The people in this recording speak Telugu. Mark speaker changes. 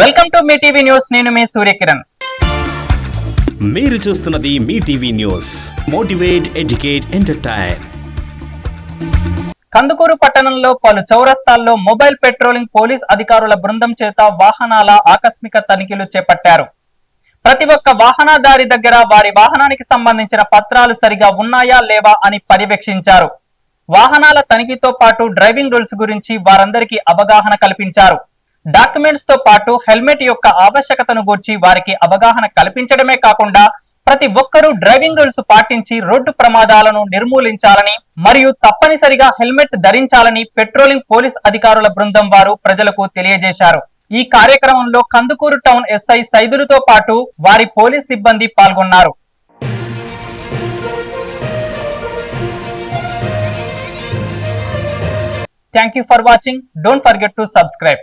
Speaker 1: Welcome to Mee TV news నేను మీ సూర్యకిరణ్.
Speaker 2: మీరు చూస్తున్నది Mee TV news. Motivate educate entertain.
Speaker 1: Kandukuru పట్టణంలో పలు చౌరస్తాల్లో మొబైల్ పెట్రోలింగ్ పోలీస్ అధికారుల బృందం చేత వాహనాల ఆకస్మిక తనిఖీలు చేపట్టారు. ప్రతి ఒక్క వాహనదారి దగ్గర వారి వాహనానికి సంబంధించిన పత్రాలు సరిగా ఉన్నాయా లేవా అని పర్యవేక్షించారు. వాహనాల తనిఖీతో పాటు డ్రైవింగ్ రూల్స్ గురించి వారందరికీ అవగాహన కల్పించారు. డాక్యుమెంట్స్తో పాటు హెల్మెట్ యొక్క ఆవశ్యకతను గూర్చి వారికి అవగాహన కల్పించడమే కాకుండా ప్రతి ఒక్కరూ డ్రైవింగ్ రూల్స్ పాటించి రోడ్డు ప్రమాదాలను నిర్మూలించాలని మరియు తప్పనిసరిగా హెల్మెట్ ధరించాలని పెట్రోలింగ్ పోలీస్ అధికారుల బృందం వారు ప్రజలకు తెలియజేశారు. ఈ కార్యక్రమంలో కందుకూరు టౌన్ ఎస్ఐ సైదులతో పాటు వారి పోలీస్ సిబ్బంది పాల్గొన్నారు. Thank you for watching don't forget to subscribe